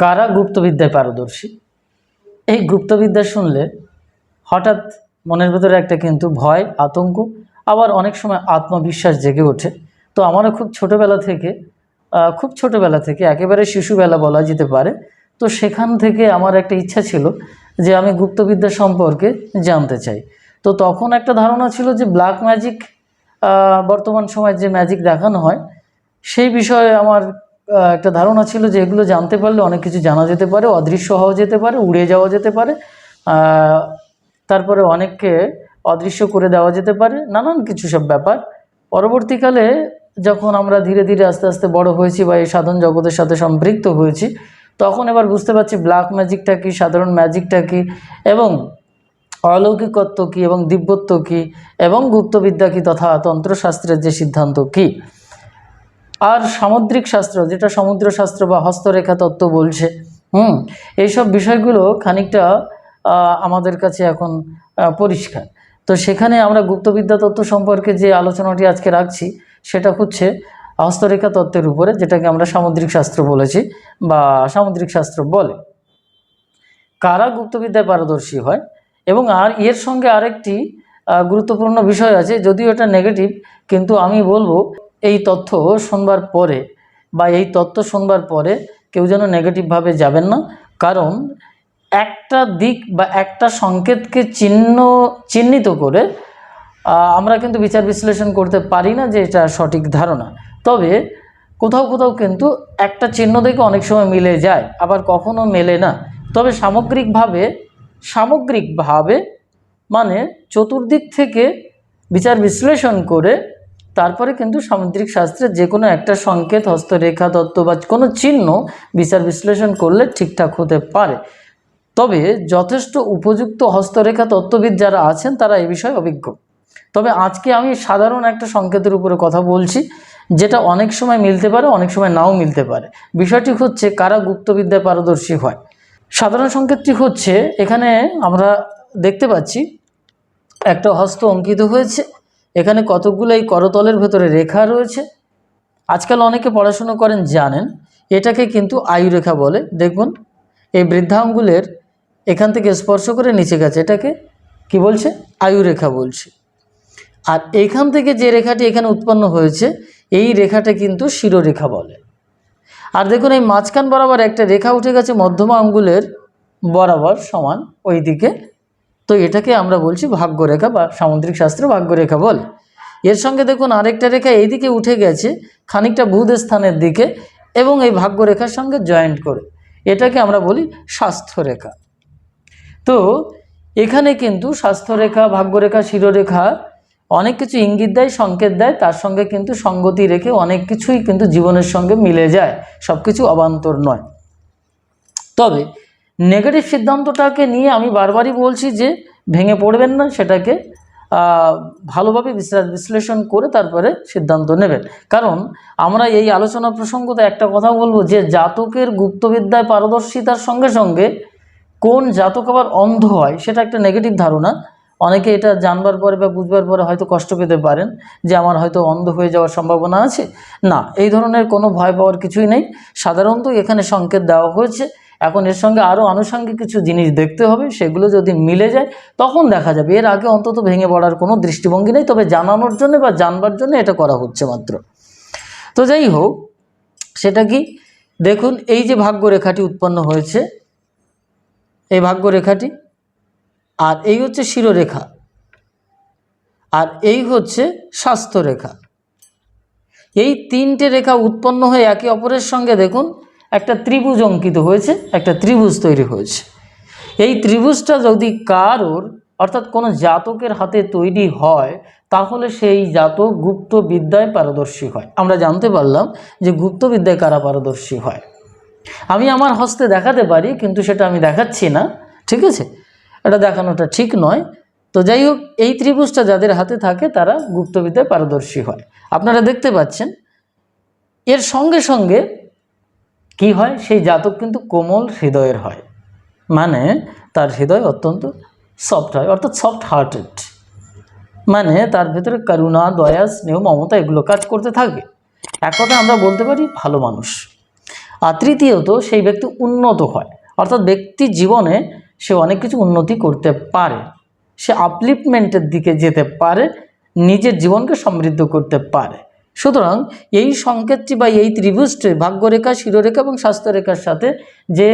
কারা গুপ্তবিদ্যায় পারদর্শী? এই গুপ্তবিদ্যা শুনলে হঠাৎ মনের ভেতরে একটা কিন্তু ভয়, আতঙ্ক, আবার অনেক সময় আত্মবিশ্বাস জেগে ওঠে। তো আমারও খুব ছোটোবেলা থেকে খুব ছোটোবেলা থেকে, একেবারে শিশুবেলা বলা যেতে পারে, তো সেখান থেকে আমার একটা ইচ্ছা ছিল যে আমি গুপ্তবিদ্যা সম্পর্কে জানতে চাই। তো তখন একটা ধারণা ছিল যে ব্ল্যাক ম্যাজিক বর্তমান সময় যে ম্যাজিক দেখানো হয়, সেই বিষয়ে আমার একটা ধারণা ছিল যে এগুলো জানতে পারলে অনেক কিছু জানা যেতে পারে, অদৃশ্য হওয়া যেতে পারে, উড়ে যাওয়া যেতে পারে তারপরে অনেককে অদৃশ্য করে দেওয়া যেতে পারে, নানান কিছু সব ব্যাপার। পরবর্তীকালে যখন আমরা ধীরে ধীরে আস্তে আস্তে বড় হয়েছি বা এই সাধন জগতের সাথে সম্পৃক্ত হয়েছি, তখন এবার বুঝতে পারছি ব্ল্যাক ম্যাজিকটা কী, সাধারণ ম্যাজিকটা কী, এবং অলৌকিকত্ব কী, এবং দিব্যত্ব কী, এবং গুপ্তবিদ্যা কী, তথা তন্ত্রশাস্ত্রের যে সিদ্ধান্ত কী। আর সামুদ্রিক শাস্ত্র, যেটা সমুদ্র শাস্ত্র বা হস্তরেখা তত্ত্ব বলছে, হুম, এইসব বিষয়গুলো খানিকটা আমাদের কাছে এখন পরিষ্কার। তো সেখানে আমরা গুপ্তবিদ্যা তত্ত্ব সম্পর্কে যে আলোচনাটি আজকে রাখছি, সেটা হচ্ছে হস্তরেখা তত্ত্বের উপরে, যেটাকে আমরা সামুদ্রিক শাস্ত্র বলেছি বা সামুদ্রিক শাস্ত্র বলে। কারা গুপ্তবিদ্যায় পারদর্শী হয়? এবং আর এর সঙ্গে আরেকটি গুরুত্বপূর্ণ বিষয় আছে, যদিও এটা নেগেটিভ কিন্তু আমি বলব এই তথ্য শুনবার পরে বা এই তথ্য শুনবার পরে কেউ যেন নেগেটিভভাবে যাবেন না। কারণ একটা দিক বা একটা সংকেতকে চিহ্ন, চিহ্নিত করে আমরা কিন্তু বিচার বিশ্লেষণ করতে পারি না যে এটা সঠিক ধারণা। তবে কোথাও কোথাও কিন্তু একটা চিহ্ন দেখে অনেক সময় মিলে যায়, আবার কখনো মেলে না। তবে সামগ্রিকভাবে সামগ্রিকভাবে মানে চতুর্দিক থেকে বিচার বিশ্লেষণ করে তারপরে কিন্তু সামুদ্রিক শাস্ত্রের যে কোনো একটা সংকেত, হস্তরেখা তত্ত্ব বা কোনো চিহ্ন বিচার বিশ্লেষণ করলে ঠিকঠাক হতে পারে। তবে যথেষ্ট উপযুক্ত হস্তরেখা তত্ত্ববিদ যারা আছেন, তারা এই বিষয়ে অভিজ্ঞ। তবে আজকে আমি সাধারণ একটা সংকেতের উপরে কথা বলছি, যেটা অনেক সময় মিলতে পারে, অনেক সময় নাও মিলতে পারে। বিষয়টি হচ্ছে কারা গুপ্তবিদ্যায় পারদর্শী হয়। সাধারণ সংকেতটি হচ্ছে, এখানে আমরা দেখতে পাচ্ছি, একটা হস্ত অঙ্কিত হয়েছে। এখানে কতকগুলো এই করতলের ভেতরে রেখা রয়েছে। আজকাল অনেকে পড়াশুনো করেন, জানেন। এটাকে কিন্তু আয়ুরেখা বলে। দেখুন, এই বৃদ্ধাঙ্গুলের এখান থেকে স্পর্শ করে নিচে গেছে। এটাকে কি বলছে? আয়ুরেখা বলছে। আর এইখান থেকে যে রেখাটি এখানে উৎপন্ন হয়েছে, এই রেখাটা কিন্তু শিরোরেখা বলে। আর দেখুন, এই মাঝখান বরাবর একটা রেখা উঠে গেছে, মধ্যমা আঙ্গুলের বরাবর সমান ওই দিকে তো এটাকে আমরা বলছি ভাগ্যরেখা বা সামুদ্রিক শাস্ত্রে ভাগ্যরেখা বলে। এর সঙ্গে দেখুন আরেকটা রেখা এইদিকে উঠে গেছে, খানিকটা বুধ স্থানের দিকে এবং এই ভাগ্যরেখার সঙ্গে জয়েন্ট করে। এটাকে আমরা বলি স্বাস্থ্যরেখা। তো এখানে কিন্তু স্বাস্থ্যরেখা, ভাগ্যরেখা, শিরোরেখা অনেক কিছু ইঙ্গিত দেয়, সংকেত দেয়, তার সঙ্গে কিন্তু সঙ্গতি রেখে অনেক কিছুই কিন্তু জীবনের সঙ্গে মিলে যায়। সব কিছু অবান্তর নয়। তবে নেগেটিভ সিদ্ধান্তটাকে নিয়ে আমি বারবারই বলছি যে ভেঙে পড়বেন না, সেটাকে ভালোভাবে বিশ্লেষ- বিশ্লেষণ করে তারপরে সিদ্ধান্ত নেবেন। কারণ আমরা এই আলোচনা প্রসঙ্গতে একটা কথা বলব যে জাতকের গুপ্তবিদ্যায় পারদর্শিতার সঙ্গে সঙ্গে কোন জাতক আবার অন্ধ হয়, সেটা একটা নেগেটিভ ধারণা। অনেকে এটা জানবার পরে বা বুঝবার পরে হয়তো কষ্ট পেতে পারেন যে আমার হয়তো অন্ধ হয়ে যাওয়ার সম্ভাবনা আছে। না, এই ধরনের কোনো ভয় পাওয়ার কিছুই নেই। সাধারণত এখানে সংকেত দেওয়া হয়েছে এখন এর সঙ্গে আরও আনুষঙ্গিক কিছু জিনিস দেখতে হবে, সেগুলো যদি মিলে যায়, তখন দেখা যাবে। এর আগে অন্তত ভেঙে পড়ার কোনো দৃষ্টিভঙ্গি নেই, তবে জানানোর জন্য বা জানবার জন্য এটা করা হচ্ছে মাত্র। তো যাই হোক, সেটা কি? দেখুন, এই যে ভাগ্যরেখাটি উৎপন্ন হয়েছে, এই ভাগ্যরেখাটি, আর এই হচ্ছে শিরোরেখা, আর এই হচ্ছে স্বাস্থ্যরেখা। এই তিনটে রেখা উৎপন্ন হয়ে একে অপরের সঙ্গে দেখুন একটা ত্রিভুজ অঙ্কিত হয়েছে, একটা ত্রিভুজ তৈরি হয়েছে। এই ত্রিভুজটা যদি কারোর, অর্থাৎ কোনো জাতকের হাতে তৈরি হয়, তাহলে সেই জাতক গুপ্ত বিদ্যায় পারদর্শী হয়। আমরা জানতে পারলাম যে গুপ্ত বিদ্যায় কারা পারদর্শী হয়। আমি আমার হস্তে দেখাতে পারি, কিন্তু সেটা আমি দেখাচ্ছি না, ঠিক আছে? এটা দেখানোটা ঠিক নয়। তো যাই হোক, এই ত্রিভুজটা যাদের হাতে থাকে, তারা গুপ্তবিদ্যায় পারদর্শী হয়। আপনারা দেখতে পাচ্ছেন, এর সঙ্গে সঙ্গে কি হয়? সেই জাতক কিন্তু কোমল হৃদয়ের হয়। মানে তার হৃদয় অত্যন্ত সফট হয়, অর্থাৎ সফট হার্টেড মানে তার ভেতরে করুণা, দয়া, স্নেহ, মমতা এগুলো কাজ করতে থাকে। এক কথা আমরা বলতে পারি ভালো মানুষ। আর তৃতীয়ত, সেই ব্যক্তি উন্নত হয়। অর্থাৎ ব্যক্তি জীবনে সে অনেক কিছু উন্নতি করতে পারে। সে আপলিফমেন্টের দিকে যেতে পারে, নিজের জীবনকে সমৃদ্ধ করতে পারে। সুতরাং এই সংকেতটি বা এই ত্রিভুজটি ভাগ্যরেখা, শিরোরেখা এবং স্বাস্থ্যরেখার সাথে যে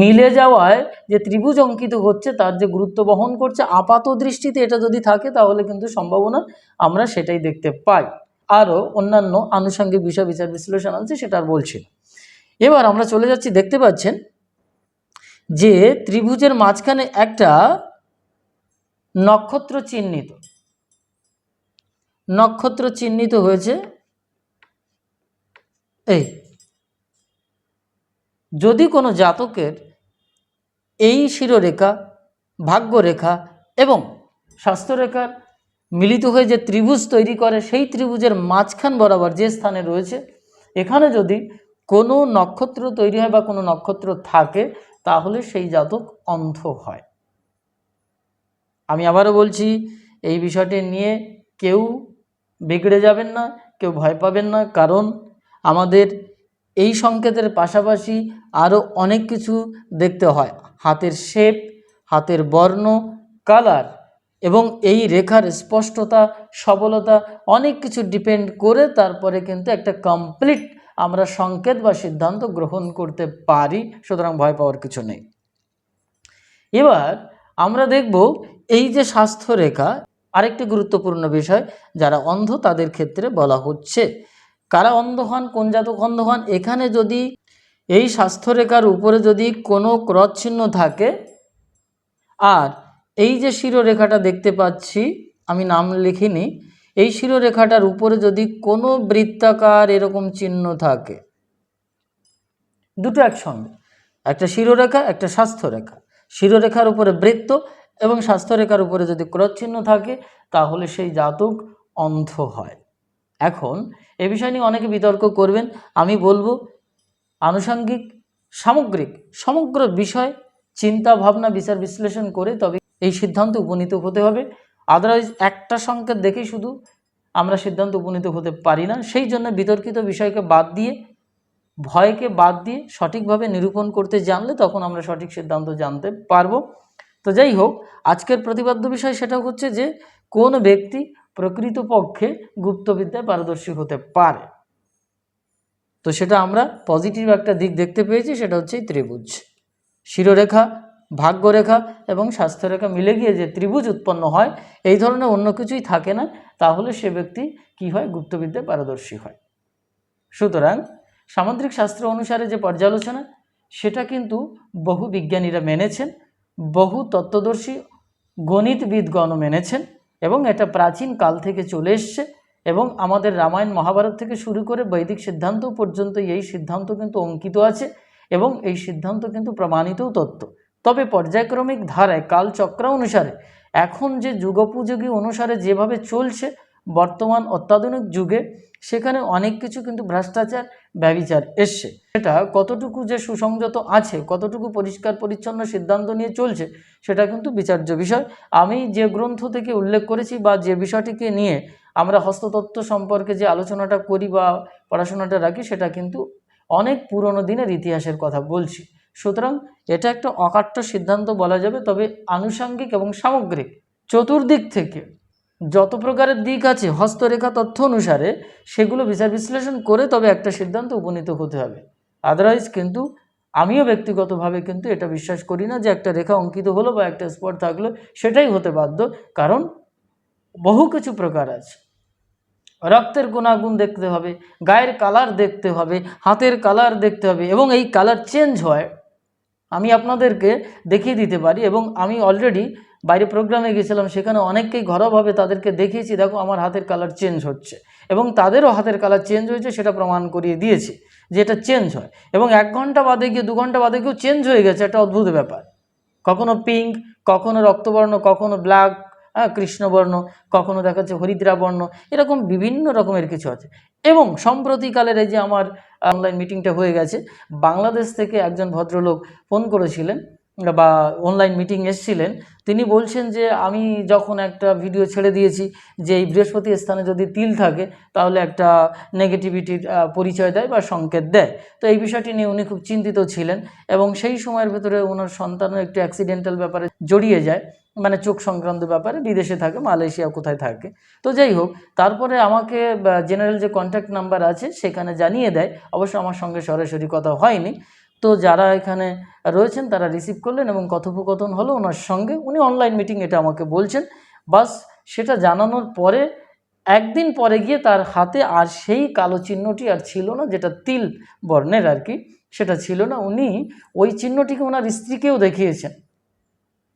মিলে যাওয়ায় যে ত্রিভুজ অঙ্কিত হচ্ছে, তার যে গুরুত্ব বহন করছে আপাত দৃষ্টিতে এটা যদি থাকে, তাহলে কিন্তু সম্ভাবনা আমরা সেটাই দেখতে পাই। আরও অন্যান্য আনুষঙ্গিক বিষয়, বিচার বিশ্লেষণ আছে, সেটা আর বলছি এবার আমরা চলে যাচ্ছি, দেখতে পাচ্ছেন যে ত্রিভুজের মাঝখানে একটা নক্ষত্র চিহ্নিত। নক্ষত্র চিহ্নিত হয়েছে এই, যদি কোনো জাতকের এই শিরোরেখা, ভাগ্যরেখা এবং স্বাস্থ্যরেখার মিলিত হয়ে যে ত্রিভুজ তৈরি করে, সেই ত্রিভুজের মাঝখান বরাবর যে স্থানে রয়েছে, এখানে যদি কোনো নক্ষত্র তৈরি হয় বা কোনো নক্ষত্র থাকে, তাহলে সেই জাতক অন্ধ হয়। আমি আবারও বলছি, এই বিষয়টি নিয়ে কেউ বিগড়ে যাবেন না, কেউ ভয় পাবেন না, কারণ আমাদের এই সংকেতের পাশাপাশি আরও অনেক কিছু দেখতে হয়। হাতের শেপ, হাতের বর্ণ, কালার এবং এই রেখার স্পষ্টতা, সবলতা অনেক কিছু ডিপেন্ড করে তারপরে কিন্তু একটা কমপ্লিট আমরা সংকেত বা সিদ্ধান্ত গ্রহণ করতে পারি, সুতরাং ভয় পাওয়ার কিছু নেই। এবার আমরা দেখব এই যে স্বাস্থ্য রেখা আরেকটি গুরুত্বপূর্ণ বিষয় যারা অন্ধ তাদের ক্ষেত্রে বলা হচ্ছে। কারা অন্ধ হন, কোন জাতক অন্ধ হন, এখানে যদি এই স্বাস্থ্যরেখার উপরে যদি কোনো ক্রস চিহ্ন থাকে, আর এই যে শিরোরেখাটা দেখতে পাচ্ছি, আমি নাম লিখিনি, এই শিরোরেখাটার উপরে যদি কোনো বৃত্তাকার এরকম চিহ্ন থাকে, দুটো একসঙ্গে, একটা শিরোরেখা, একটা স্বাস্থ্যরেখা, শিরোরেখার উপরে বৃত্ত এবং স্বাস্থ্যরেখার উপরে যদি ক্রস চিহ্ন থাকে, তাহলে সেই জাতক অন্ধ হয়। এখন এ বিষয় নিয়ে অনেকে বিতর্ক করবেন। আমি বলব, আনুষঙ্গিক, সামগ্রিক, সমগ্র বিষয় চিন্তা, ভাবনা, বিচার, বিশ্লেষণ করে তবে এই সিদ্ধান্ত উপনীত হতে হবে। আদারওয়াইজ একটা সংকেত দেখেই শুধু আমরা সিদ্ধান্ত উপনীত হতে পারি না। সেই জন্য বিতর্কিত বিষয়কে বাদ দিয়ে, ভয়কে বাদ দিয়ে সঠিকভাবে নিরূপণ করতে জানলে তখন আমরা সঠিক সিদ্ধান্ত জানতে পারব। তো যাই হোক, আজকের প্রতিপাদ্য বিষয় সেটা হচ্ছে যে, কোন ব্যক্তি প্রকৃতপক্ষে গুপ্তবিদ্যায় পারদর্শী হতে পারে। তো সেটা আমরা পজিটিভ একটা দিক দেখতে পেয়েছি, সেটা হচ্ছে ত্রিভুজ। শিরোরেখা, ভাগ্যরেখা এবং স্বাস্থ্যরেখা মিলে গিয়ে যে ত্রিভুজ উৎপন্ন হয়, এই ধরনের অন্য কিছুই থাকে না, তাহলে সে ব্যক্তি কি হয়? গুপ্তবিদ্যায় পারদর্শী হয়। সুতরাং সামুদ্রিক শাস্ত্র অনুসারে যে পর্যালোচনা, সেটা কিন্তু বহু বিজ্ঞানীরা মেনেছেন, বহু তত্ত্বদর্শী গণিতবিদগণ মেনেছেন। এবং এটা প্রাচীন কাল থেকে চলে এসছে এবং আমাদের রামায়ণ মহাভারত থেকে শুরু করে বৈদিক সিদ্ধান্ত পর্যন্ত এই সিদ্ধান্ত কিন্তু অঙ্কিত আছে এবং এই সিদ্ধান্ত কিন্তু প্রমাণিতও তত্ত্ব। তবে পর্যায়ক্রমিক ধারায় কালচক্র অনুসারে এখন যে যুগোপযোগী অনুসারে যেভাবে চলছে বর্তমান অত্যাধুনিক যুগে সেখানে অনেক কিছু কিন্তু ভ্রষ্টাচার, ব্যবিচার এসছে। সেটা কতটুকু যে সুসংযত আছে, কতটুকু পরিষ্কার পরিচ্ছন্ন সিদ্ধান্ত নিয়ে চলছে, সেটা কিন্তু বিচার্য বিষয়। আমি যে গ্রন্থ থেকে উল্লেখ করেছি বা যে বিষয়টিকে নিয়ে আমরা হস্ততত্ত্ব সম্পর্কে যে আলোচনাটা করি বা পড়াশোনাটা রাখি, সেটা কিন্তু অনেক পুরনো দিনের ইতিহাসের কথা বলছি। সুতরাং এটা একটা অকাট্য সিদ্ধান্ত বলা যাবে, তবে আনুষাঙ্গিক এবং সামগ্রিক। চতুর্দিক থেকে যত প্রকারের দিক আছে হস্তরেখা তথ্য অনুসারে সেগুলো বিচার বিশ্লেষণ করে তবে একটা সিদ্ধান্ত উপনীত হতে হবে। আদারওয়াইজ কিন্তু আমিও ব্যক্তিগতভাবে কিন্তু এটা বিশ্বাস করি না যে একটা রেখা অঙ্কিত হলো বা একটা স্পট থাকল, সেটাই হতে বাধ্য। কারণ বহু কিছু প্রকার আছে। রক্তের গুণাগুণ দেখতে হবে, গায়ের কালার দেখতে হবে, হাতের কালার দেখতে হবে এবং এই কালার চেঞ্জ হয় আমি আপনাদেরকে দেখিয়ে দিতে পারি এবং আমি অলরেডি বাইরে প্রোগ্রামে গেছিলাম সেখানে অনেককেই ঘরোয়াভাবে তাদেরকে দেখিয়েছি, দেখো আমার হাতের কালার চেঞ্জ হচ্ছে। এবং তাদেরও হাতের কালার চেঞ্জ হয়েছে, সেটা প্রমাণ করিয়ে দিয়েছি যে এটা চেঞ্জ হয়। এবং এক ঘণ্টা বাদে গিয়ে, দু ঘণ্টা বাদে গিয়েও চেঞ্জ হয়ে গেছে, একটা অদ্ভুত ব্যাপার। কখনো পিঙ্ক কখনো রক্তবর্ণ, কখনো ব্ল্যাক হ্যাঁ কৃষ্ণবর্ণ, কখনো দেখা যাচ্ছে হরিদ্রা বর্ণ এরকম বিভিন্ন রকমের কিছু আছে। এবং সম্প্রতিকালের এই যে আমার অনলাইন মিটিংটা হয়ে গেছে। বাংলাদেশ থেকে একজন ভদ্রলোক ফোন করেছিলেন। বা অনলাইন মিটিং এসছিলেন, তিনি বলছেন যে আমি যখন একটা ভিডিও ছেড়ে দিয়েছি যে এই বৃহস্পতি স্থানে যদি তিল থাকে, তাহলে একটা নেগেটিভিটির পরিচয় দেয় বা সংকেত দেয়। তো এই বিষয়টি নিয়ে উনি খুব চিন্তিত ছিলেন এবং সেই সময়ের ভেতরে ওনার সন্তানও একটু অ্যাক্সিডেন্টাল ব্যাপারে জড়িয়ে যায় মানে চোখ সংক্রান্ত ব্যাপারে বিদেশে থাকে, মালয়েশিয়া কোথায় থাকে। তো যাই হোক, তারপরে আমাকে জেনারেল যে কন্ট্যাক্ট নাম্বার আছে, সেখানে জানিয়ে দেয়। অবশ্য আমার সঙ্গে সরাসরি কথা হয়নি। তো যারা এখানে রয়েছেন তারা রিসিভ করলেন এবং কথোপকথন হলো ওনার সঙ্গে। উনি অনলাইন মিটিং এটা আমাকে বলছেন। বাস সেটা জানানোর পরে একদিন পরে গিয়ে তার হাতে আর সেই কালো চিহ্নটি আর ছিল না, যেটা তিল বর্ণের আর কি, সেটা ছিল না। উনি ওই চিহ্নটিকে ওনার স্ত্রীকেও দেখিয়েছেন।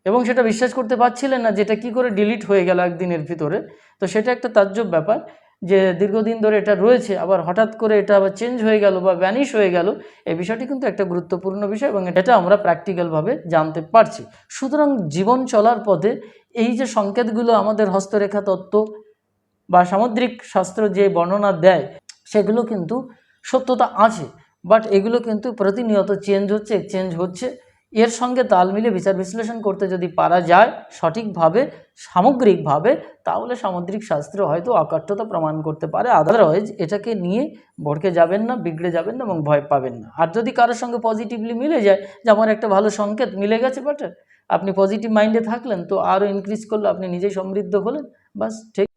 এবং সেটা বিশ্বাস করতে পারছিলেন না যেটা কি করে ডিলিট হয়ে গেল একদিনের ভিতরে। তো সেটা একটা তাজ্জব ব্যাপার। যে দীর্ঘদিন ধরে এটা রয়েছে, আবার হঠাৎ করে এটা আবার চেঞ্জ হয়ে গেল বা ভ্যানিশ হয়ে গেল, এই বিষয়টি কিন্তু একটা গুরুত্বপূর্ণ বিষয় এবং এটা আমরা প্র্যাকটিক্যালভাবে জানতে পারছি। সুতরাং জীবন চলার পথে এই যে সংকেতগুলো আমাদের হস্তরেখা তত্ত্ব বা সামুদ্রিক শাস্ত্র যে বর্ণনা দেয়, সেগুলো কিন্তু সত্যতা আছে বাট এগুলো কিন্তু প্রতিনিয়ত চেঞ্জ হচ্ছে চেঞ্জ হচ্ছে। এর সঙ্গে তাল মিলে বিচার বিশ্লেষণ করতে যদি পারা যায় সঠিকভাবে সামগ্রিকভাবে, তাহলে সামুদ্রিক শাস্ত্র হয়তো অকাঠ্যতা প্রমাণ করতে পারে। আদারওয়াইজ এটাকে নিয়ে ভড়কে যাবেন না, বিগড়ে যাবেন না এবং ভয় পাবেন না। আর যদি কারোর সঙ্গে পজিটিভলি মিলে যায়, যে আমার একটা ভালো সংকেত মিলে গেছে বাট আপনি পজিটিভ মাইন্ডে থাকলেন, তো আরও ইনক্রিজ করলে আপনি নিজেই সমৃদ্ধ হলেন। বাস, ঠিক।